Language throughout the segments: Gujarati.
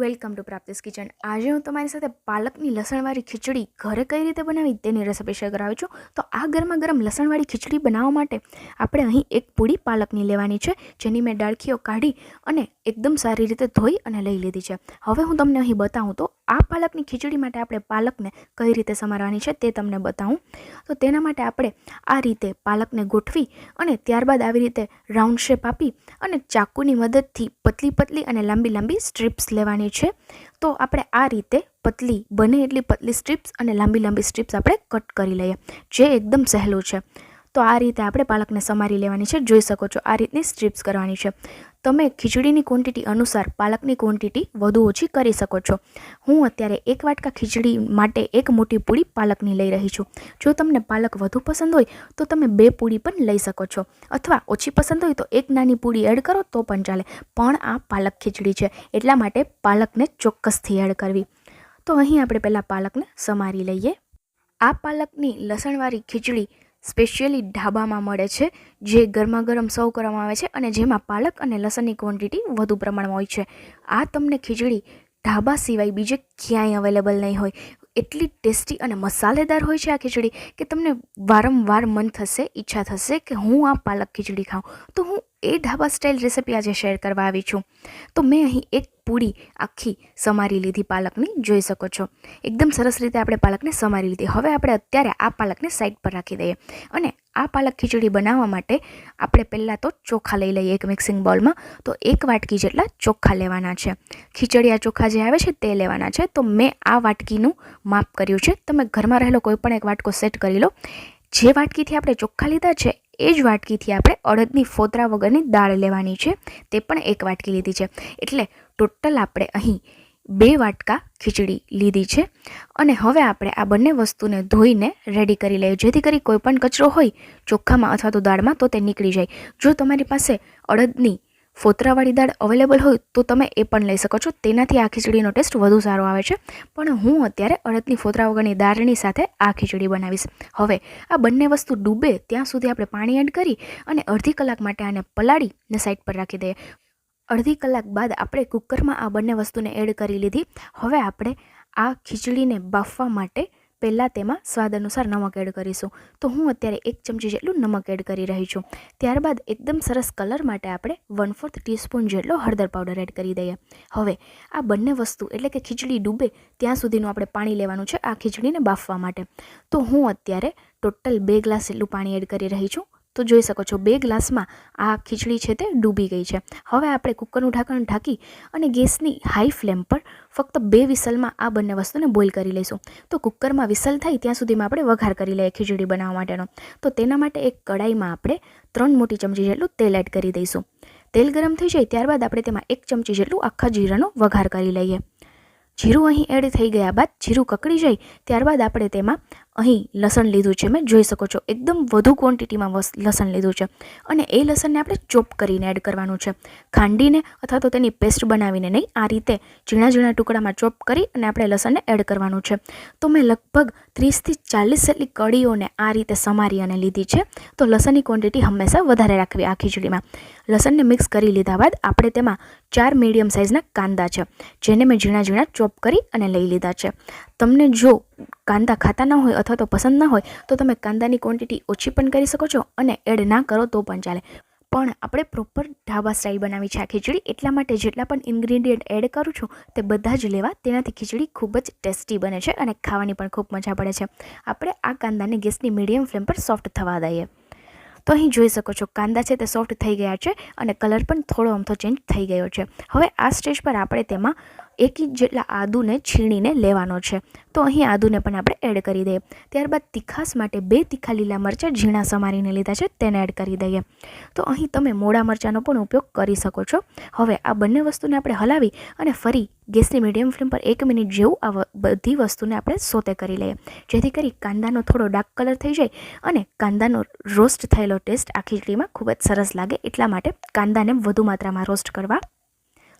Welcome to પ્રાપ્તિસ kitchen. આજે હું તમારી સાથે પાલકની લસણવાળી ખીચડી ઘરે કઈ રીતે બનાવી તેની રેસિપી શેર કરાવું છું. તો આ ગરમા ગરમ લસણવાળી ખીચડી બનાવવા માટે આપણે અહીં એક પૂડી પાલકની લેવાની છે, જેની મેં ડાળખીઓ કાઢી અને એકદમ સારી રીતે ધોઈ અને લઈ લીધી છે. હવે હું તમને અહીં બતાવું તો આ પાલકની ખીચડી માટે આપણે પાલકને કઈ રીતે સમારવાની છે તે તમને બતાવું. તો તેના માટે આપણે આ રીતે પાલકને ગોઠવી અને ત્યારબાદ આવી રીતે રાઉન્ડ શેપ આપી અને ચાકુની મદદથી પતલી પતલી અને લાંબી લાંબી સ્ટ્રીપ્સ લેવાની છે, તો આપણે આ રીતે પતલી બને એટલી પતલી સ્ટ્રીપ્સ અને લાંબી લાંબી સ્ટ્રીપ્સ આપણે કટ કરી લઈએ. જે એકદમ સહેલું છે. તો આ રીતે આપણે પાલકને સમારી લેવાની છે. જોઈ શકો છો આ રીતની સ્ટ્રીપ્સ કરવાની છે. તમે ખીચડીની ક્વોન્ટિટી અનુસાર પાલકની ક્વોન્ટિટી વધુ ઓછી કરી શકો છો. હું અત્યારે એક વાટકા ખીચડી માટે એક મોટી પૂડી પાલકની લઈ રહી છું. જો તમને પાલક વધુ પસંદ હોય, તો તમે બે પૂડી પણ લઈ શકો છો. અથવા ઓછી પસંદ હોય તો એક નાની પૂડી એડ કરો, તો પણ ચાલે. પણ આ પાલક ખીચડી છે. એટલા માટે પાલકને ચોક્કસથી એડ કરવી. તો અહીં આપણે પહેલાં પાલકને સમારી લઈએ. આ પાલકની લસણવાળી ખીચડી સ્પેશિયલી ઢાબામાં મળે છે, જે ગરમા ગરમ સર્વ કરવામાં આવે છે અને જેમાં પાલક અને લસણની ક્વોન્ટિટી વધુ પ્રમાણમાં હોય છે. આ તમને ખીચડી ઢાબા સિવાય બીજે ક્યાંય અવેલેબલ નહીં હોય. એટલી ટેસ્ટી અને મસાલેદાર હોય છે આ ખીચડી કે તમને વારંવાર મન થશે, ઈચ્છા થશે કે હું આ પાલક ખીચડી ખાઉં. તો હું એ ઢાબા સ્ટાઇલ રેસિપી આજે શેર કરવા આવી છું. તો મેં અહીં એક પૂરી આખી સમારી લીધી પાલકની, જોઈ શકો છો. એકદમ સરસ રીતે આપણે પાલકને સમારી લીધી. હવે આપણે અત્યારે આ પાલકને સાઈડ પર રાખી દઈએ. અને આ પાલક ખીચડી બનાવવા માટે આપણે પહેલાં તો ચોખા લઈ લઈએ એક મિક્સિંગ બોલમાં તો એક વાટકી જેટલા ચોખા લેવાના છે. ખીચડીયા ચોખા જે આવે છે તે લેવાના છે. તો મેં આ વાટકીનું માપ કર્યું છે. તમે ઘરમાં રહેલો કોઈ પણ એક વાટકો સેટ કરી લો. જે વાટકીથી આપણે ચોખ્ખા લીધા છે એ જ વાટકીથી આપણે અડદની ફોતરા વગરની દાળ લેવાની છે. તે પણ એક વાટકી લીધી છે. એટલે ટોટલ આપણે અહીં બે વાટકા ખીચડી લીધી છે. અને હવે આપણે આ બંને વસ્તુને ધોઈને રેડી કરી લઈએ. જેથી કરી કોઈપણ કચરો હોય ચોખ્ખામાં અથવા તો દાળમાં તો તે નીકળી જાય. જો તમારી પાસે અડદની ફોતરાવાળી દાળ અવેલેબલ હોય તો તમે એ પણ લઈ શકો છો. તેનાથી આ ખીચડીનો ટેસ્ટ વધુ સારો આવે છે. પણ હું અત્યારે અડદની ફોતરા વગરની દાળની સાથે આ ખીચડી બનાવીશ. હવે આ બંને વસ્તુ ડૂબે ત્યાં સુધી આપણે પાણી એડ કરી અને અડધી કલાક માટે આને પલાળીને સાઈડ પર રાખી દઈએ. અડધી કલાક બાદ આપણે કુકરમાં આ બંને વસ્તુને એડ કરી લીધી. હવે આપણે આ ખીચડીને બાફવા માટે પહેલાં તેમાં સ્વાદ અનુસાર નમક એડ કરીશું. તો હું અત્યારે એક ચમચી જેટલું નમક એડ કરી રહી છું. ત્યારબાદ એકદમ સરસ કલર માટે આપણે વન ફોર્થ ટીસ્પૂન જેટલો હળદર પાવડર એડ કરી દઈએ. હવે, આ બંને વસ્તુ એટલે કે ખીચડી ડૂબે ત્યાં સુધીનું આપણે પાણી લેવાનું છે આ ખીચડીને બાફવા માટે. તો હું અત્યારે ટોટલ બે ગ્લાસ જેટલું પાણી એડ કરી રહી છું. તો જોઈ શકો છો, બે ગ્લાસમાં આ ખીચડી છે તે ડૂબી ગઈ છે. હવે આપણે કુકરનું ઢાંકણ ઢાંકી અને ગેસની હાઈ ફ્લેમ પર ફક્ત બે વિસલમાં આ બંને વસ્તુને બોઇલ કરી લઈશું. તો કુકરમાં વિસલ થાય ત્યાં સુધીમાં આપણે વઘાર કરી લઈએ ખીચડી બનાવવા માટેનો. તો તેના માટે એક કડાઈમાં આપણે ત્રણ મોટી ચમચી જેટલું તેલ એડ કરી દઈશું. તેલ ગરમ થઈ જાય ત્યારબાદ આપણે તેમાં એક ચમચી જેટલું આખા જીરાનો વઘાર કરી લઈએ. જીરું અહીં એડ થઈ ગયા બાદ જીરું કકડી જાય ત્યારબાદ આપણે તેમાં અહીં લસણ લીધું છે. મેં જોઈ શકો છો, એકદમ વધુ ક્વોન્ટિટીમાં લસણ લીધું છે. અને એ લસણને આપણે ચોપ કરીને એડ કરવાનું છે. ખાંડીને અથવા તો તેની પેસ્ટ બનાવીને નહીં, આ રીતે ઝીણા ઝીણા ટુકડામાં ચોપ કરી અને આપણે લસણને એડ કરવાનું છે. તો મેં લગભગ ત્રીસથી ચાલીસ જેટલી કળીઓને આ રીતે સમારી અને લીધી છે. તો લસણની ક્વોન્ટિટી હંમેશા વધારે રાખવી આ ખીચડીમાં. લસણને મિક્સ કરી લીધા બાદ આપણે તેમાં ચાર મીડિયમ સાઇઝના કાંદા છે, જેને મેં ઝીણા ઝીણા ચોપ કરી અને લઈ લીધા છે. તમને જો કાંદા ખાતા ન હોય અથવા તો પસંદ ન હોય, તો તમે કાંદાની ક્વોન્ટિટી ઓછી પણ કરી શકો છો અને એડ ના કરો તો પણ ચાલે. પણ આપણે પ્રોપર ઢાબા સ્ટાઇલ બનાવી છે આ ખીચડી, એટલા માટે જેટલા પણ ઇન્ગ્રીડિયન્ટ એડ કરું છું, તે બધા જ લેવા. તેનાથી ખીચડી ખૂબ જ ટેસ્ટી બને છે અને ખાવાની પણ ખૂબ મજા પડે છે. આપણે આ કાંદાને ગેસની મીડિયમ ફ્લેમ પર સોફ્ટ થવા દઈએ. તો અહીં જોઈ શકો છો, કાંદા છે તે સોફ્ટ થઈ ગયા છે અને કલર પણ થોડો અમથો ચેન્જ થઈ ગયો છે. હવે આ સ્ટેજ પર આપણે તેમાં એક ઇંચ જેટલા આદુને છીણીને લેવાનો છે. તો અહીં આદુને પણ આપણે એડ કરી દઈએ. ત્યારબાદ તીખાસ માટે બે તીખા લીલા મરચાં ઝીણા સમારીને લીધા છે, તેને એડ કરી દઈએ. તો અહીં તમે મોડા મરચાંનો પણ ઉપયોગ કરી શકો છો. હવે આ બંને વસ્તુને આપણે હલાવી અને ફરી ગેસની મીડિયમ ફ્લેમ પર એક મિનિટ જેવું આ બધી વસ્તુને આપણે સોતે કરી લઈએ. જેથી કરી કાંદાનો થોડો ડાર્ક કલર થઈ જાય અને કાંદાનો રોસ્ટ થયેલો ટેસ્ટ આ ખીચડીમાં ખૂબ જ સરસ લાગે એટલા માટે કાંદાને વધુ માત્રામાં રોસ્ટ કરવા.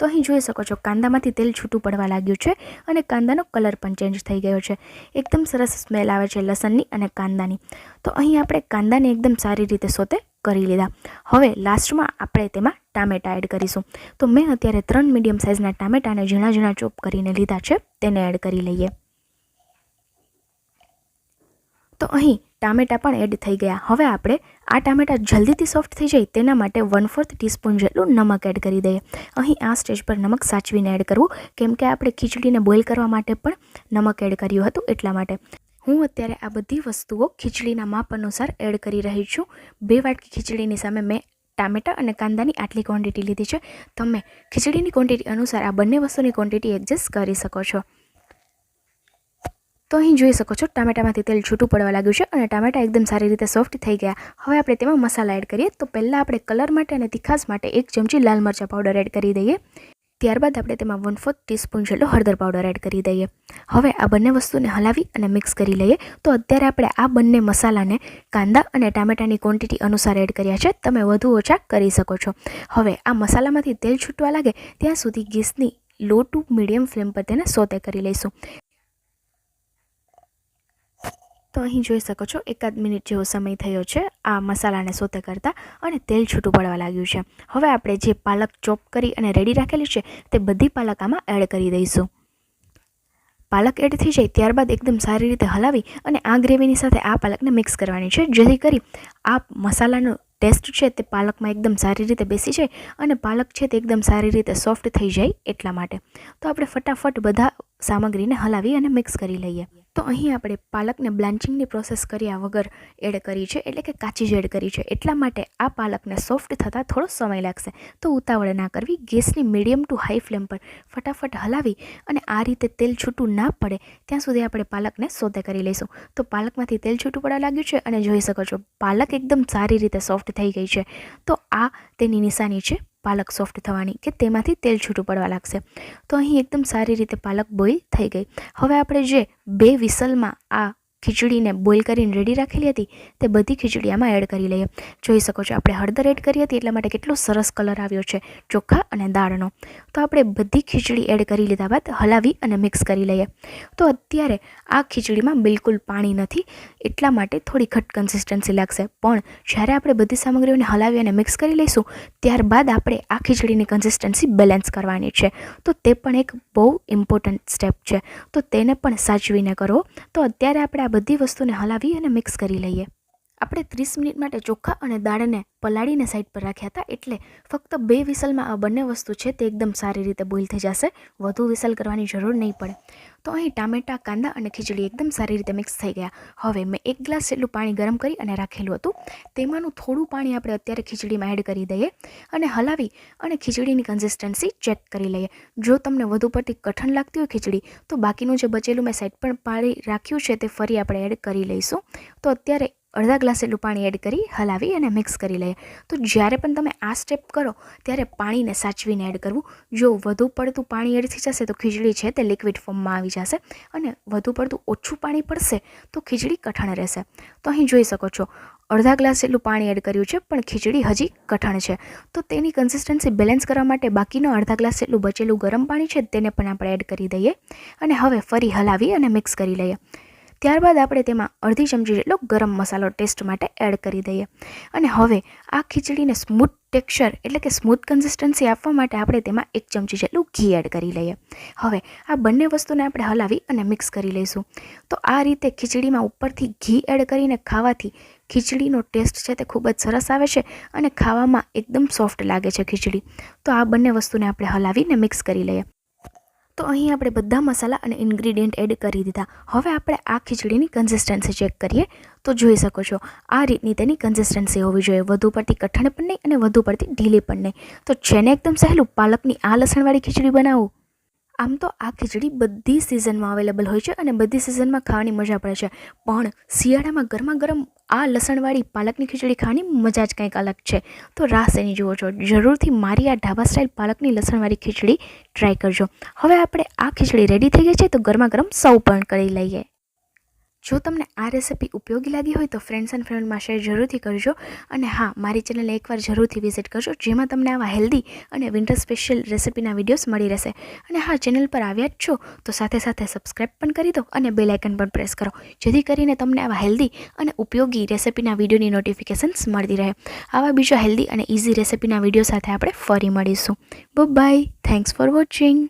તો અહીં જોઈ શકો છો કાંદામાંથી તેલ છૂટું પડવા લાગ્યું છે અને કાંદાનો કલર પણ ચેન્જ થઈ ગયો છે. એકદમ સરસ સ્મેલ આવે છે લસણની અને કાંદાની. તો અહીં આપણે કાંદાને એકદમ સારી રીતે સોતે કરી લીધા. હવે લાસ્ટમાં આપણે તેમાં ટામેટાં એડ કરીશું. તો મેં અત્યારે ત્રણ મીડિયમ સાઇઝના ટામેટાને ઝીણા ઝીણા ચોપ કરીને લીધા છે. તેને એડ કરી લઈએ. તો અહીં ટામેટાં પણ એડ થઈ ગયા. હવે આપણે આ ટામેટાં જલ્દીથી સોફ્ટ થઈ જાય તેના માટે વન ફોર્થ ટીસ્પૂન જેટલું નમક એડ કરી દઈએ. અહીં આ સ્ટેજ પર નમક સાચવીને એડ કરવું. કેમ કે આપણે ખીચડીને બોઇલ કરવા માટે પણ નમક એડ કર્યું હતું એટલા માટે. હું અત્યારે આ બધી વસ્તુઓ ખીચડીના માપ અનુસાર એડ કરી રહી છું. બે વાટકી ખીચડીની સામે મેં ટામેટા અને કાંદાની આટલી ક્વોન્ટિટી લીધી છે. તમે ખીચડીની ક્વોન્ટિટી અનુસાર આ બંને વસ્તુની ક્વોન્ટિટી એડજસ્ટ કરી શકો છો. તો અહીં જોઈ શકો છો, ટામેટામાંથી તેલ છૂટું પડવા લાગ્યું છે અને ટામેટા એકદમ સારી રીતે સોફ્ટ થઈ ગયા. હવે આપણે તેમાં મસાલા એડ કરીએ. તો પહેલાં આપણે કલર માટે અને તીખાસ માટે એક ચમચી લાલ મરચાં પાવડર એડ કરી દઈએ. ત્યારબાદ આપણે તેમાં વન ફોર્થ ટીસ્પૂન જેટલો હળદર પાવડર એડ કરી દઈએ. હવે આ બંને વસ્તુને હલાવી અને મિક્સ કરી લઈએ. તો અત્યારે આપણે આ બંને મસાલાને કાંદા અને ટામેટાની ક્વોન્ટિટી અનુસાર એડ કર્યા છે. તમે વધુ ઓછા કરી શકો છો. હવે આ મસાલામાંથી તેલ છૂટવા લાગે, ત્યાં સુધી ગેસની લો ટુ મીડિયમ ફ્લેમ પર તેને સોતે કરી લઈશું. તો અહીં જોઈ શકો છો એકાદ મિનિટ જેવો સમય થયો છે આ મસાલાને સોતે કરતાં અને તેલ છૂટું પડવા લાગ્યું છે. હવે આપણે જે પાલક ચોપ કરી અને રેડી રાખેલી છે તે બધી પાલક આમાં એડ કરી દઈશું. પાલક એડ થઈ જાય ત્યારબાદ એકદમ સારી રીતે હલાવી અને આ ગ્રેવીની સાથે આ પાલકને મિક્સ કરવાની છે, જેથી કરી આ મસાલાનો ટેસ્ટ છે તે પાલકમાં એકદમ સારી રીતે બેસી જાય અને પાલક છે તે એકદમ સારી રીતે સોફ્ટ થઈ જાય એટલા માટે. તો આપણે ફટાફટ બધા સામગ્રીને હલાવી અને મિક્સ કરી લઈએ. તો અહીં આપણે પાલકને બ્લાન્ચિંગની પ્રોસેસ કર્યા વગર એડ કરી છે, એટલે કે કાચી જ એડ કરી છે. એટલા માટે આ પાલકને સોફ્ટ થતાં થોડો સમય લાગશે. તો ઉતાવળ ના કરવી, ગેસની મીડિયમ ટુ હાઈ ફ્લેમ પર ફટાફટ હલાવી અને આ રીતે તેલ છૂટું ના પડે ત્યાં સુધી આપણે પાલકને સોતે કરી લઈશું. તો પાલકમાંથી તેલ છૂટું પડવા લાગ્યું છે અને જોઈ શકો છો, પાલક એકદમ સારી રીતે સોફ્ટ થઈ ગઈ છે. તો આ તેની નિશાની છે. પાલક સોફ્ટ થવાની કે તેમાંથી તેલ છૂટું પડવા લાગશે. તો અહીં એકદમ સારી રીતે પાલક બોઇલ થઈ ગઈ. હવે આપણે જે બે વિસલમાં આ ખીચડીને બોઇલ કરીને રેડી રાખેલી હતી, તે બધી ખીચડી આમાં એડ કરી લઈએ. જોઈ શકો છો, આપણે હળદર એડ કરી હતી, એટલા માટે કેટલો સરસ કલર આવ્યો છે ચોખા અને દાળનો. તો આપણે બધી ખીચડી એડ કરી લીધા બાદ હલાવી અને મિક્સ કરી લઈએ. તો અત્યારે આ ખીચડીમાં બિલકુલ પાણી નથી, એટલા માટે થોડી ઘટ કન્સિસ્ટન્સી લાગશે. પણ જ્યારે આપણે બધી સામગ્રીઓને હલાવી અને મિક્સ કરી લઈશું, ત્યારબાદ આપણે આ ખીચડીની કન્સિસ્ટન્સી બેલેન્સ કરવાની છે. તો તે પણ એક બહુ ઇમ્પોર્ટન્ટ સ્ટેપ છે. તો તેને પણ સાચવીને કરો. તો અત્યારે આપણે બધી વસ્તુને હલાવી અને મિક્સ કરી લઈએ. આપણે ત્રીસ મિનિટ માટે ચોખ્ખા અને દાળને પલાળીને સાઈડ પર રાખ્યા હતા એટલે ફક્ત બે વિસલમાં આ બંને વસ્તુ છે તે એકદમ સારી રીતે બોઇલ થઈ જશે. વધુ વિસલ કરવાની જરૂર નહીં પડે. તો અહીં ટામેટાં, કાંદા અને ખીચડી એકદમ સારી રીતે મિક્સ થઈ ગયા. હવે મેં એક ગ્લાસ જેટલું પાણી ગરમ કરી અને રાખેલું હતું. તેમાંનું થોડું પાણી આપણે અત્યારે ખીચડીમાં એડ કરી દઈએ અને હલાવી અને ખીચડીની કન્સિસ્ટન્સી ચેક કરી લઈએ. જો તમને વધુ પડતી કઠણ લાગતી હોય ખીચડી, તો બાકીનું જે બચેલું મેં સાઈડ પર પાણી રાખ્યું છે તે ફરી આપણે એડ કરી લઈશું. તો અત્યારે અડધા ગ્લાસ એટલું પાણી એડ કરી, હલાવી અને મિક્સ કરી લઈએ. તો જ્યારે પણ તમે આ સ્ટેપ કરો, ત્યારે પાણીને સાચવીને એડ કરવું. જો વધુ પડતું પાણી એડ થઈ જશે, તો ખીચડી છે તે લિક્વિડ ફોર્મમાં આવી જશે. અને વધુ પડતું ઓછું પાણી પડશે, તો ખીચડી કઠણ રહેશે. તો અહીં જોઈ શકો છો, અડધા ગ્લાસ જેટલું પાણી એડ કર્યું છે, પણ ખીચડી હજી કઠણ છે. તો તેની કન્સિસ્ટન્સી બેલેન્સ કરવા માટે બાકીનો અડધા ગ્લાસ જેટલું બચેલું ગરમ પાણી છે, તેને પણ આપણે એડ કરી દઈએ. અને હવે ફરી હલાવી અને મિક્સ કરી લઈએ. ત્યારબાદ આપણે તેમાં અડધી ચમચી જેટલો ગરમ મસાલો ટેસ્ટ માટે એડ કરી દઈએ. અને હવે આ ખીચડીને સ્મૂથ ટેક્સચર એટલે કે સ્મૂથ કન્સિસ્ટન્સી આપવા માટે આપણે તેમાં એક ચમચી જેટલું ઘી એડ કરી લઈએ. હવે આ બંને વસ્તુને આપણે હલાવી અને મિક્સ કરી લઈશું. તો આ રીતે ખીચડીમાં ઉપરથી ઘી એડ કરીને ખાવાથી ખીચડીનો ટેસ્ટ છે તે ખૂબ જ સરસ આવે છે અને ખાવામાં એકદમ સોફ્ટ લાગે છે ખીચડી. તો આ બંને વસ્તુને આપણે હલાવીને મિક્સ કરી લઈએ. તો અહીં આપણે બધા મસાલા અને ઇન્ગ્રીડિયન્ટ એડ કરી દીધા. હવે આપણે આ ખીચડીની કન્સિસ્ટન્સી ચેક કરીએ. તો જોઈ શકો છો, આ રીતની તેની કન્સિસ્ટન્સી હોવી જોઈએ. વધુ પડતી કઠણ પણ નહીં અને વધુ પડતી ઢીલી પણ નહીં. તો છે એકદમ સહેલું પાલકની આ લસણવાળી ખીચડી બનાવું. આમ તો આ ખીચડી બધી સિઝનમાં અવેલેબલ હોય છે અને બધી સિઝનમાં ખાવાની મજા પડે છે. પણ શિયાળામાં ગરમા ગરમ આ લસણવાળી પાલકની ખીચડી ખાવાની મજા જ કંઈક અલગ છે. તો રાસ એની જુઓ છો, જરૂરથી મારી આ ઢાબા સ્ટાઇલ પાલકની લસણવાળી ખીચડી ટ્રાય કરજો. હવે આપણે આ ખીચડી રેડી થઈ ગઈ છે, તો ગરમા ગરમ સૌ પણ કરી લઈએ. જો તમને આ રેસિપી ઉપયોગી લાગી હોય તો ફ્રેન્ડ્સ એન્ડ ફ્રેન્ડમાં શેર જરૂરથી કરજો. અને હા, મારી ચેનલને એકવાર જરૂરથી વિઝિટ કરજો, જેમાં તમને આવા હેલ્ધી અને વિન્ટર સ્પેશિયલ રેસિપીના વિડીયોઝ મળી રહેશે. અને હા ચેનલ પર આવ્યા જ છો, તો સાથે સાથે સબસ્ક્રાઈબ પણ કરી દો અને બેલ આઇકન પણ પ્રેસ કરો, જેથી કરીને તમને આવા હેલ્ધી અને ઉપયોગી રેસિપીના વિડીયોની નોટિફિકેશન્સ મળતી રહે. આવા બીજા હેલ્ધી અને ઇઝી રેસિપીના વીડિયો સાથે આપણે ફરી મળીશું. By thanks for watching